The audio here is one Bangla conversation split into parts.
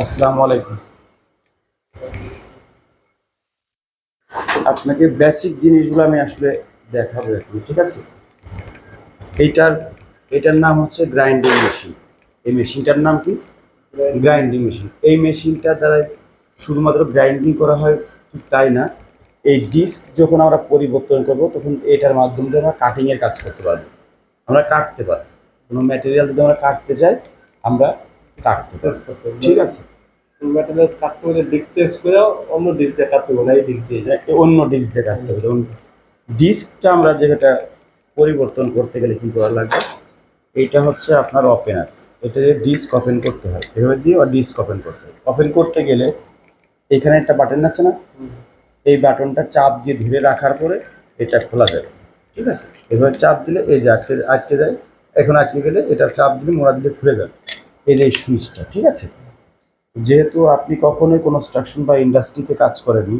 আসসালামু আলাইকুম। আপনাকে বেসিক জিনিসগুলো আমি আসলে দেখাবো এখন, ঠিক আছে? এইটার, এটার নাম হচ্ছে গ্রাইন্ডিং মেশিন এই মেশিনটার নাম কি? গ্রাইন্ডিং মেশিন এই মেশিনটা দ্বারা শুধুমাত্র গ্রাইন্ডিং করা হয় তাই না? এই ডিস্ক যখন আমরা পরিবর্তন করব, তখন এটার মাধ্যমে আমরা কাটিংয়ের কাজ করতে পারব। আমরা কাটতে পারি। কোনো ম্যাটেরিয়াল যদি আমরা কাটতে চাই আমরা কাটতে ঠিক আছে। মেটালের কাটতে হলে ডিস্ক চেঞ্জ করে অন্য ডিস্ক দিয়ে কাটতে হবে না এই ডিস্ক দিয়ে অন্য ডিস্ক দিয়ে কাটতে হবে। যেমন ডিস্কটা আমরা যেটা পরিবর্তন করতে গেলে কী করা লাগবে? এইটা হচ্ছে আপনার ওপেনার এটা ডিস্ক ওপেন করতে হয়। এভাবে দিয়ে ডিস্ক ওপেন করতে হয়। ওপেন করতে গেলে এখানে একটা বাটন আছে না? এই বাটনটা চাপ দিয়ে ধীরে রাখার পরে এটা খোলা যাবে। ঠিক আছে? এভাবে চাপ দিলে এই যে আটকে আটকে যায় এখন আটকে গেলে এটা চাপ দিলে মোড়া দিলে খুলে যাবে। এই যে সুইচটা, ঠিক আছে? যেহেতু আপনি কখনোই কনস্ট্রাকশন বা ইন্ডাস্ট্রিতে কাজ করেননি,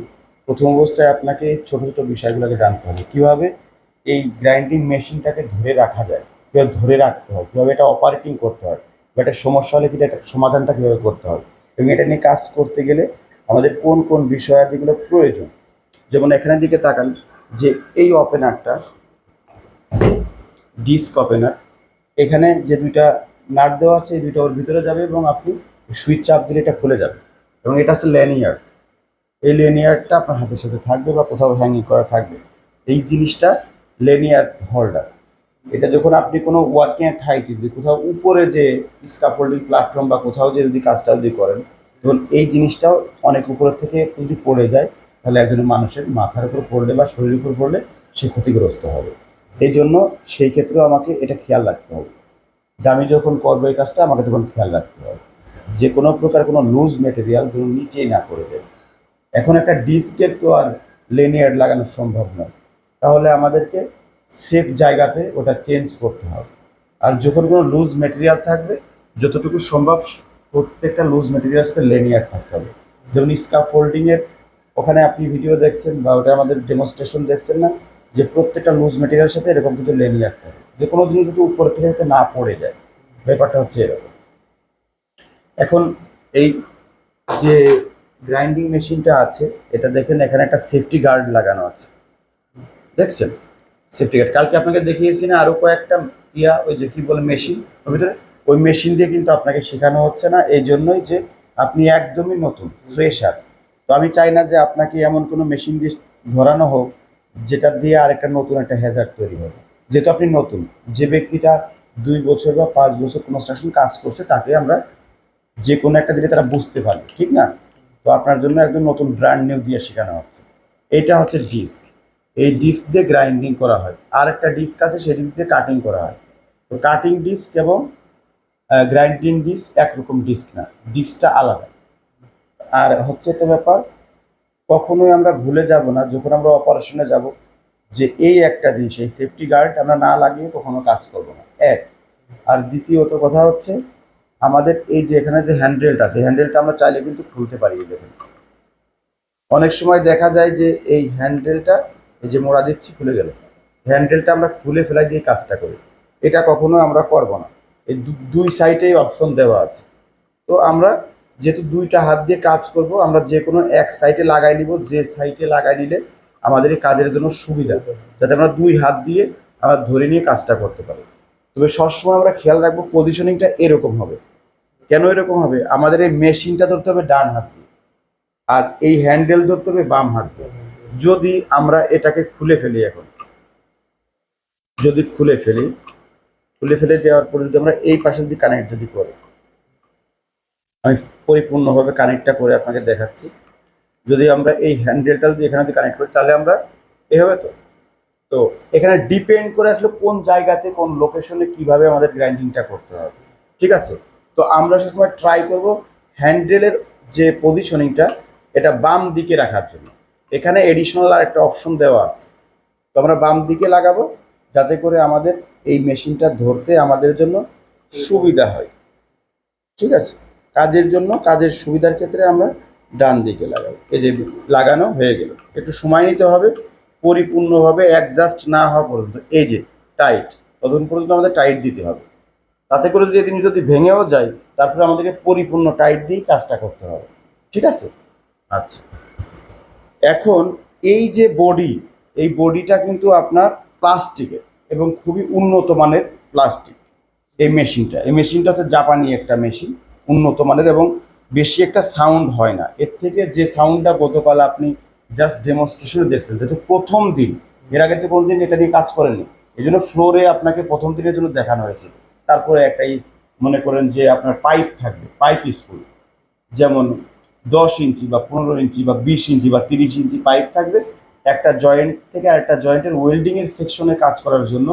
প্রথম অবস্থায় আপনাকে ছোটো ছোটো বিষয়গুলোকে জানতে হবে। কীভাবে এই গ্রাইন্ডিং মেশিনটাকে ধরে রাখা যায়, কীভাবে ধরে রাখতে হয়, কীভাবে এটা অপারেটিং করতে হয়, বা একটা সমস্যা হলে কিনা এটা সমাধানটা কীভাবে করতে হয়, এবং এটা নিয়ে কাজ করতে গেলে আমাদের কোন কোন বিষয়াদিগুলো প্রয়োজন। যেমন এখানের দিকে তাকান যে এই ওপেনারটা ডিস্ক ওপেনার এখানে যে দুইটা নাট দেওয়া আছে, এই দুইটা ওর ভিতরে যাবে এবং আপনি সুইচ চাপ দিলে এটা খুলে যাবে। এবং এটা হচ্ছে ল্যানিয়ার্ড এই লেনিয়ারটা আপনার হাতের সাথে থাকবে বা কোথাও হ্যাঙ্গিং করা থাকবে। এই জিনিসটা লেনিয়ার হোল্ডার এটা যখন আপনি কোনো ওয়ার্কিং এর ঠাইতে যদি কোথাও উপরে যে স্কাফোল্ডিং প্ল্যাটফর্ম বা কোথাও যে যদি কাজটা যদি করেন, তখন এই জিনিসটাও অনেক উপরের থেকে যদি পড়ে যায়, তাহলে একজন মানুষের মাথার উপর পড়লে বা শরীরের উপর পড়লে সে ক্ষতিগ্রস্ত হবে। এই জন্য সেই ক্ষেত্রেও আমাকে এটা খেয়াল রাখতে হবে। যে আমি যখন করব এই কাজটা, আমাকে তখন খেয়াল রাখতে হবে। যে কোনো প্রকার কোনো লুজ মেটেরিয়াল যেন নিচেই না করে দেয় এখন একটা ডিস্কের তো আর লেনিয়ার লাগানো সম্ভব নয়। তাহলে আমাদেরকে সেফ জায়গাতে ওটা চেঞ্জ করতে হবে। আর যখন কোনো লুজ মেটেরিয়াল থাকবে, যতটুকু সম্ভব প্রত্যেকটা লুজ মেটেরিয়াল সাথে লেনিয়ার থাকতে হবে। যেমন স্কাফ ফোল্ডিংয়ের ওখানে আপনি ভিডিও দেখছেন বা ওটা আমাদের ডেমনস্ট্রেশন দেখছেন না যে প্রত্যেকটা লুজ মেটেরিয়ালের সাথে এরকম কিন্তু লেনিয়ার থাকে। যে কোনো জিনিস যদি উপর থেকে যাতে না পড়ে যায়, ব্যাপারটা হচ্ছে এরকম। এখন এই যে গ্রাইন্ডিং মেশিনটা আছে, এটা দেখেন এখানে একটা সেফটি গার্ড লাগানো আছে। দেখছেন? সেফটি গার্ড কালকে আপনাকে দেখিয়েছি না আরও কয়েকটা ইয়া, ওই যে কি বলে মেশিন ওর ভিতরে? ওই মেশিন দিয়ে কিন্তু আপনাকে শেখানো হচ্ছে না। এই জন্যই যে আপনি একদমই নতুন ফ্রেশার তো আমি চাই না যে আপনাকে এমন কোনো মেশিন দিয়ে ধরানো হোক যেটা দিয়ে আরেকটা নতুন একটা হ্যাজার্ড তৈরি হবে। যেহেতু আপনি নতুন, যে ব্যক্তিটা দুই বছর বা পাঁচ বছর কনস্ট্রাকশন কাজ করছে, তাকে আমরা যে কোনো একটা দিলে তারা বুঝতে পারবে, ঠিক না? তো আপনার জন্য একদম নতুন ব্র্যান্ড নিউ দিয়ে শেখানো হচ্ছে। এটা হচ্ছে ডিস্ক এই ডিস্ক দিয়ে গ্রাইন্ডিং করা হয়। আর একটা ডিস্ক আছে, সেই ডিস্ক দিয়ে কাটিং করা হয়। তো কাটিং ডিস্ক এবং গ্রাইন্ডিং ডিস্ক একরকম ডিস্ক না ডিস্কটা আলাদা। আর হচ্ছে একটা ব্যাপার কখনোই আমরা ভুলে যাব না, যখন আমরা অপারেশনে যাব, যে এই একটা জিনিস, এই সেফটি গার্ড আমরা না লাগিয়ে কখনো কাজ করব না। এক। আর দ্বিতীয়ত কথা হচ্ছে, আমাদের এই যে এখানে যে হ্যান্ডেলটা আছে হ্যান্ডেলটা আমরা চাইলে কিন্তু খুলতে পারি দেখেন। অনেক সময় দেখা যায় যে এই হ্যান্ডেলটা এই যে মোড়া দিচ্ছি, খুলে গেল। হ্যান্ডেলটা আমরা খুলে ফেলাই দিয়ে কাজটা করি। এটা কখনো আমরা করব না। এই দুই সাইডেই অপশন দেওয়া আছে। তো আমরা যেহেতু দুইটা হাত দিয়ে কাজ করব, আমরা যে কোনো এক সাইডে লাগাই নিব, যে সাইডে লাগাই নিলে আমাদের এই কাজের জন্য সুবিধা, যাতে আমরা দুই হাত দিয়ে আমরা ধরে নিয়ে কাজটা করতে পারি। তবে সবসময় আমরা খেয়াল রাখব পজিশনিংটা এরকম হবে। কেন এরকম হবে? আমাদের এই মেশিনটা ধরতে হবে ডান হাত দিয়ে, আর এই হ্যান্ডেল ধরতে হবে বাম হাত দিয়ে। যদি আমরা এটাকে খুলে ফেলি এখন, যদি খুলে ফেলি, খুলে ফেলে দেওয়ার পরে যদি আমরা এই পাশে যদি কানেক্ট যদি করি আমি পরিপূর্ণভাবে কানেক্টটা করে আপনাকে দেখাচ্ছি। যদি আমরা এই হ্যান্ডেলটা যদি এখানে যদি কানেক্ট করি, তাহলে আমরা এভাবে তো তো এখানে ডিপেন্ড করে আসলে কোন জায়গাতে, কোন লোকেশনে কীভাবে আমাদের গ্রাইন্ডিংটা করতে হবে, ঠিক আছে? তো আমরা সবসময় ট্রাই করব হ্যান্ডেলের যে পজিশনিংটা এটা বাম দিকে রাখার জন্য। এখানে এডিশনাল একটা অপশন দেওয়া আছে। তো আমরা বাম দিকে লাগাবো, যাতে করে আমাদের এই মেশিনটা ধরতে আমাদের জন্য সুবিধা হয়, ঠিক আছে? কাজের জন্য, কাজের সুবিধার ক্ষেত্রে আমরা ডান দিকে লাগাবো। এই যে লাগানো হয়ে গেল। একটু সময় নিতে হবে, পরিপূর্ণভাবে অ্যাডজাস্ট না হওয়া পর্যন্ত। এই যে টাইট ততক্ষণ পর্যন্ত আমাদের টাইট দিতে হবে। তাতে করে যদি এদিন যদি ভেঙেও যায়, তারপরে আমাদেরকে পরিপূর্ণ টাইট দিয়েই কাজটা করতে হবে। ঠিক আছে? আচ্ছা। এখন এই যে বডি এই বডিটা কিন্তু আপনার প্লাস্টিকের এবং খুবই উন্নত মানের প্লাস্টিক এই মেশিনটা এই মেশিনটা হচ্ছে জাপানি একটা মেশিন উন্নত মানের এবং বেশি একটা সাউন্ড হয় না। এর থেকে যে সাউন্ডটা গতকাল আপনি জাস্ট ডেমনস্ট্রেশনে দেখছেন যেটা প্রথম দিন, এর আগে তো কোনোদিন এটা নিয়ে কাজ করেননি। এই জন্য ফ্লোরে আপনাকে প্রথম দিনের জন্য দেখানো হয়েছে। তারপরে একটাই মনে করেন যে আপনার পাইপ থাকবে পাইপ স্কুল যেমন দশ ইঞ্চি বা পনেরো ইঞ্চি বা বিশ ইঞ্চি বা তিরিশ ইঞ্চি পাইপ থাকবে। একটা জয়েন্ট থেকে আরেকটা জয়েন্টের ওয়েল্ডিংয়ের সেকশনে কাজ করার জন্য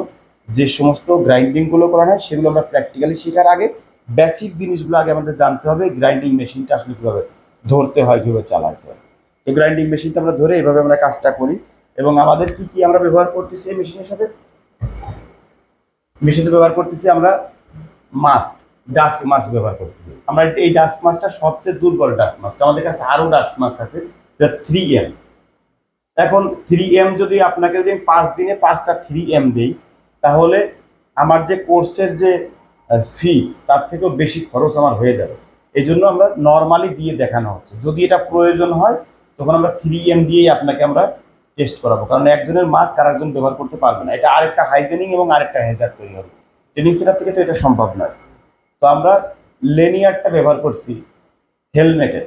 যে সমস্ত গ্রাইন্ডিংগুলো করা হয়, সেগুলো আমরা প্র্যাকটিক্যালি শেখার আগে বেসিক জিনিসগুলো আগে আমাদের জানতে হবে গ্রাইন্ডিং মেশিনটা আসলে কীভাবে ধরতে হয়, কীভাবে চালাতে হয়। এই গ্রাইন্ডিং মেশিনটা আমরা ধরে এইভাবে আমরা কাজটা করি এবং আমাদের কি কি আমরা ব্যবহার করতেছি এই মেশিনের সাথে? মেশিনটা ব্যবহার করতেছি আমরা মাস্ক ডাস্ক মাস্ক ব্যবহার করতেছি। আমরা এই ডাস্ক মাস্কটা সবচেয়ে দুর্বল ডাস্ক মাস্ক আমাদের কাছে আরও ডাস্ক মাস্ক আছে যা থ্রি এম এখন থ্রি এম যদি আপনাকে যদি আমি পাঁচ দিনে পাঁচটা থ্রি এম দিই, তাহলে আমার যে কোর্সের যে ফি তার থেকেও বেশি খরচ আমার হয়ে যাবে। এই জন্য আমরা নর্মালি দিয়ে দেখানো হচ্ছে। যদি এটা প্রয়োজন হয়, তখন আমরা থ্রি এম দিয়েই আপনাকে আমরা টেস্ট করাবো। কারণ একজনের মাস্ক আর একজন ব্যবহার করতে পারবে না। এটা আরেকটা হাইজেনিং এবং আরেকটা হেজার তৈরি হবে। ট্রেনিং সেন্টার থেকে তো এটা সম্ভব নয়। তো আমরা লেনিয়ারটা ব্যবহার করছি হেলমেটের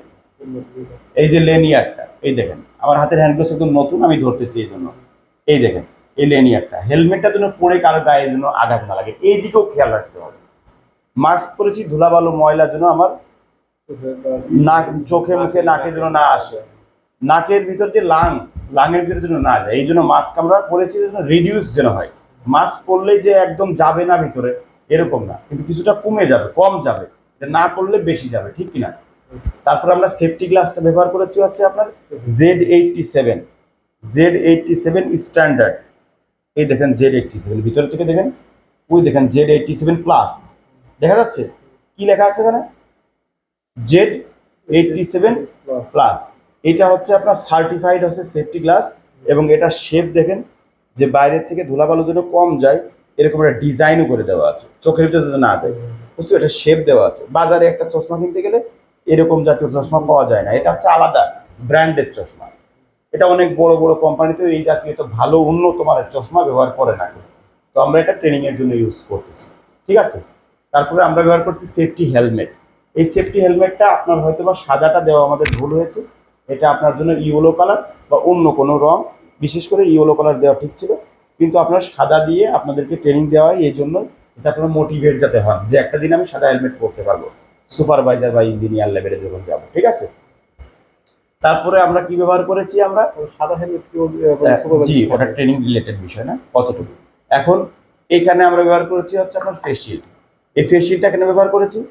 এই যে লেনিয়ারটা এই দেখেন। আমার হাতের হ্যান্ডগ্লোভস একদম নতুন, আমি ধরতেছি এই জন্য। এই দেখেন, এই লেনিয়ারটা হেলমেটটা যেন পরে কারও গায়ে যেন আঘাত না লাগে। এই দিকেও খেয়াল রাখতে হবে। মাস্ক পরেছি, ধুলাবালু, ময়লা যেন আমার নাক, চোখে, মুখে, নাকে যেন না আসে। নাকের ভিতর যে লাং, লাঙের ভিতরে যেন না যায়, এই জন্য মাস্ক আমরা পরেছি, যেন রিডিউস যেন হয়। মাস্ক পরলেই যে একদম যাবে না ভিতরে, এরকম না। কিন্তু কিছুটা কমে যাবে, কম যাবে। না করলে বেশি যাবে, ঠিক কিনা? তারপর আমরা সেফটি গ্লাসটা ব্যবহার করেছি হচ্ছে আপনার Z eighty seven Z eighty seven standard এই দেখেন জেড এইটটি সেভেন ভিতর থেকে দেখেন, ওই দেখেন জেড এইটটি সেভেন প্লাস দেখা যাচ্ছে? কি লেখা আছে এখানে? জেড এইটটি সেভেন প্লাস এটা হচ্ছে আপনার সার্টিফাইড হচ্ছে সেফটি গ্লাস এবং এটা শেপ দেখেন যে বাইরের থেকে ধুলাবালু যেন কম যায়, এরকম একটা ডিজাইনও করে দেওয়া আছে। চোখের ভিতরে যাতে না যায়। বুঝতে এটা শেপ দেওয়া আছে। বাজারে একটা চশমা কিনতে গেলে এরকম জাতীয় চশমা পাওয়া যায় না। এটা হচ্ছে আলাদা ব্র্যান্ডের চশমা। এটা অনেক বড় বড় কোম্পানিতে এই জাতীয় তো ভালো উন্নত মানের চশমা ব্যবহার করে না তো আমরা এটা ট্রেনিংয়ের জন্য ইউজ করতেছি। ঠিক আছে? তারপরে আমরা ব্যবহার করছি সেফটি হেলমেট এই সেফটি হেলমেটটা আপনার হয়তো বা সাদাটা দেওয়া আমাদের ভুল হয়েছে। এটা আপনার জন্য ইয়েলো কালার বা অন্য কোনো রং। বিশেষ করে ইয়েলো কালার দেওয়া ঠিক ছিল। কিন্তু আপনার সাদা দিয়ে আপনাদেরকে ট্রেনিং দেওয়া হয় এই জন্য এটা আপনার মোটিভেট যাতে হন যে একটা দিন আমি সাদা হেলমেট পরতে পারব। সুপারভাইজার বা ইঞ্জিনিয়ার লেভেলে যখন যাব ঠিক আছে? তারপরে আমরা কি ব্যবহার করেছি আমরা? সাদা হেলমেট আহ, জি ওটা ট্রেনিং রিলেটেড বিষয় না কতটুকু? এখন এখানে আমরা ব্যবহার করেছি হচ্ছে আপনার ফেসিল এই ফেসিলটা এখানে ব্যবহার করেছি,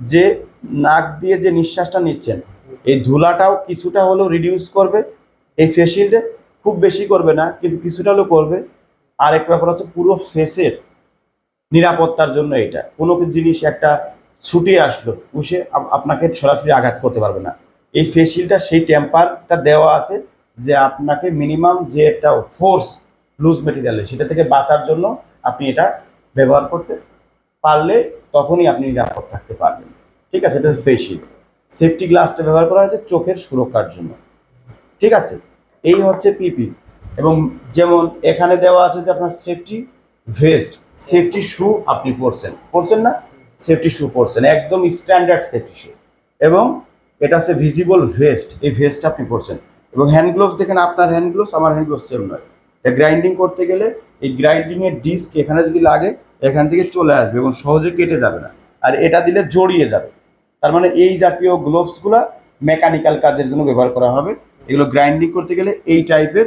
যে নাক দিয়ে যে নিঃশ্বাসটা নিচ্ছেন, এই ধুলাটাও কিছুটা হলেও রিডিউস করবে এই ফেসিলটা খুব বেশি করবে না, কিন্তু কিছুটা হলেও করবে। আর একটা ব্যাপার হচ্ছে পুরো ফেসের নিরাপত্তার জন্য এটা। কোনো জিনিস একটা ছুটে আসলো, উসে আপ- আপনাকে সরাসরি আঘাত করতে পারবে না। এই ফেসিলটা সেই টেম্পারটা দেওয়া আছে, যে আপনাকে মিনিমাম যে একটা ফোর্স লুজ মেটেরিয়ালে সেটা থেকে বাঁচার জন্য আপনি এটা ব্যবহার করতে পারলে তখনই আপনি নিরাপদ থাকতে পারবেন। ঠিক আছে? এটা ফেসিল সেফটি গ্লাসটা ব্যবহার করা হয়েছে চোখের সুরক্ষার জন্য। ঠিক আছে? এই হচ্ছে পিপি এবং যেমন এখানে দেওয়া আছে যে আপনার সেফটি ভেস্ট সেফটি শু আপনি পরছেন। পরছেন না? সেফটি শু পরছেন। একদম স্ট্যান্ডার্ড সেফটি শু এবং এটা হচ্ছে ভিজিবল ভেস্ট এই ভেস্টটা আপনি পরছেন। এবং হ্যান্ড গ্লোভস দেখেন, আপনার হ্যান্ড গ্লোভস আমার হ্যান্ড গ্লোভস সেম নয়। গ্রাইন্ডিং করতে গেলে এই গ্রাইন্ডিংয়ের ডিস্ক এখানে যদি লাগে এখান থেকে চলে আসবে এবং সহজে কেটে যাবে না। আর এটা দিলে জড়িয়ে যাবে। তার মানে এই জাতীয় গ্লোভসগুলো মেকানিক্যাল কাজের জন্য ব্যবহার করা হবে। এগুলো গ্রাইন্ডিং করতে গেলে এই টাইপের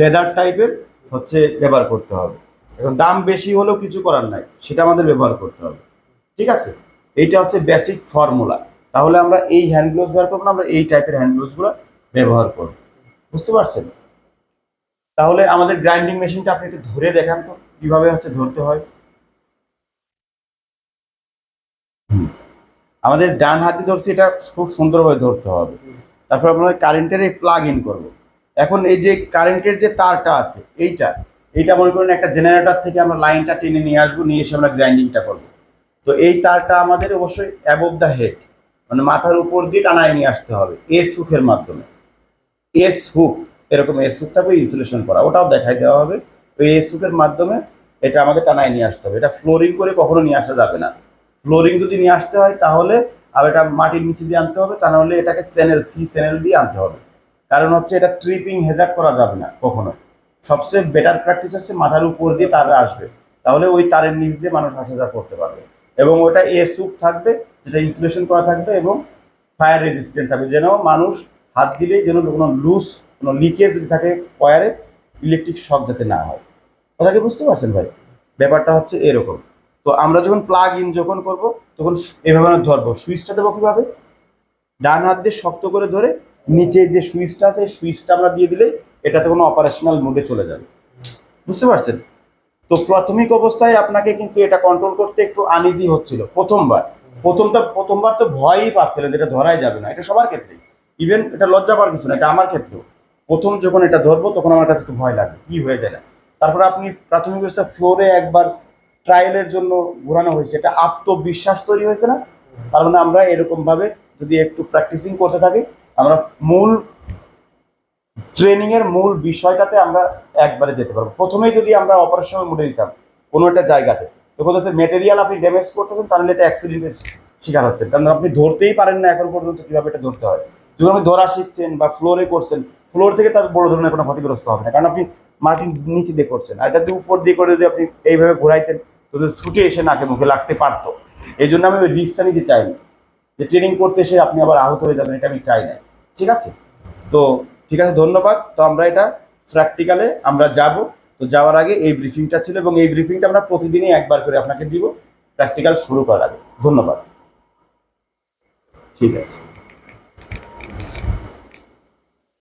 লেদার টাইপের হচ্ছে ব্যবহার করতে হবে। এখন দাম বেশি হলেও কিছু করার নাই, সেটা আমাদের ব্যবহার করতে হবে। ঠিক আছে? এইটা হচ্ছে বেসিক ফর্মুলা তাহলে আমরা এই হ্যান্ড গ্লোভস ব্যবহার করব না, আমরা এই টাইপের হ্যান্ড গ্লোভসগুলো ব্যবহার করব। বুঝতে পারছেন? তাহলে আমাদের গ্রাইন্ডিং মেশিনটা আপনি একটু ধরে দেখান তো। কীভাবে হচ্ছে ধরতে হয়? আমাদের ডান হাতে ধরছি, এটা খুব সুন্দরভাবে ধরতে হবে। তারপর আমরা কারেন্টের এই প্লাগ ইন করব। এখন এই যে কারেন্টের যে তারটা আছে, এইটা এইটা মনে করেন একটা জেনারেটর থেকে আমরা লাইনটা টেনে নিয়ে আসব, নিয়ে এসে আমরা গ্রাইন্ডিংটা করব। তো এই তারটা আমাদের অবশ্যই অ্যাবভ দ্য হেড মানে মাথার উপর দিয়ে টানায় নিয়ে আসতে হবে এস হুকের মাধ্যমে। এস হুক এরকম এস হুক থাকবে ইনসুলেশন করা, ওটাও দেখাই দেওয়া হবে। ওই এস হুকের মাধ্যমে এটা আমাকে টানায় নিয়ে আসতে হবে। এটা ফ্লোরিং করে কখনো নিয়ে আসা যাবে না। ফ্লোরিং যদি নিয়ে আসতে হয় তাহলে আর এটা মাটির নিচে দিয়ে আনতে হবে, তা নাহলে এটাকে চ্যানেল সি চ্যানেল দিয়ে আনতে হবে। কারণ হচ্ছে এটা ট্রিপিং হেজার্ড করা যাবে না কখনো। সবচেয়ে বেটার প্র্যাকটিস হচ্ছে মাথার উপর দিয়ে তার আসবে। তাহলে ওই তারের নিচ দিয়ে মানুষ আসা যাওয়া করতে পারবে। এবং ওটা এ সুপ থাকবে, যেটা ইনসুলেশন করা থাকবে এবং ফায়ার রেজিস্ট্যান্ট থাকবে। যেন মানুষ হাত দিলেই যেন কোনো লুজ কোনো লিকেজ যদি থাকে ওয়ারে ইলেকট্রিক শক যাতে না হয়। কথা কি বুঝতে পারছেন ভাই? ব্যাপারটা হচ্ছে এরকম। তো আমরা যখন প্লাগ ইন যখন করব, তখন এভাবে ধরবো। সুইচটা দেবো কীভাবে? ডান হাত দিয়ে শক্ত করে ধরে নিচে যে সুইচটা আছে সুইচটা আমরা দিয়ে দিলেই এটাতে কোনো অপারেশনাল মোডে চলে যাবে। বুঝতে পারছেন? তো প্রাথমিক অবস্থায় আপনাকে কিন্তু এটা কন্ট্রোল করতে একটু আনইজি হচ্ছিল। প্রথমবার। প্রথমটা প্রথমবার তো ভয়ই পাচ্ছিলেন যেটা ধরাই যাবে না। এটা সবার ক্ষেত্রেই ইভেন এটা লজ্জা পাওয়ার কিছু না, এটা আমার ক্ষেত্রেও। প্রথম যখন এটা ধরবো, তখন আমার কাছে একটু ভয় লাগে। কি হয়ে যায় না। তারপরে আপনি প্রাথমিক অবস্থা ফ্লোরে একবার ট্রায়ালের জন্য ঘোরানো হয়েছে। এটা আত্মবিশ্বাস তৈরি হয়েছে না? তার মানে আমরা এরকম ভাবে যদি একটু প্র্যাকটিসিং করতে থাকি, আমরা মূল ট্রেনিং এর মূল বিষয়টাতে আমরা একবারে যেতে পারব। প্রথমেই যদি আমরা অপারেশনাল মোডে দিতাম, কোনো একটা জায়গাতে, তো বলতেছে মেটেরিয়াল আপনি ড্যামেজ করতেছেন তাহলে এটা অ্যাক্সিডেন্টের শিকার হচ্ছেন। কারণ আপনি ধরতেই পারেন না এখন পর্যন্ত কীভাবে এটা ধরতে হয়। যখন আপনি ধরা শিখছেন বা ফ্লোরে করছেন ফ্লোর থেকে তার বড় ধরনের কোনো ক্ষতিগ্রস্ত হবে না। কারণ আপনি মাটির নিচে দিয়ে করছেন। আর এটা উপর দিয়ে করে যদি আপনি এইভাবে ঘোরাইতেন, তো ছুটে এসে নাকে মুখে লাগতে পারতো। এই জন্য আমি ওই রিস্কটা নিতে চাইনি। যে ট্রেনিং করতে এসে আপনি আবার আহত হয়ে যাবেন, এটা আমি চাই না ঠিক আছে? তো ঠিক আছে, ধন্যবাদ। তো আমরা এটা প্র্যাকটিক্যালে আমরা যাব। তো যাওয়ার আগে এই ব্রিফিংটা ছিল এবং এই ব্রিফিংটা আমরা প্রতিদিনই একবার করে আপনাকে দিব। প্র্যাকটিক্যাল শুরু করার আগে। ধন্যবাদ। ঠিক আছে।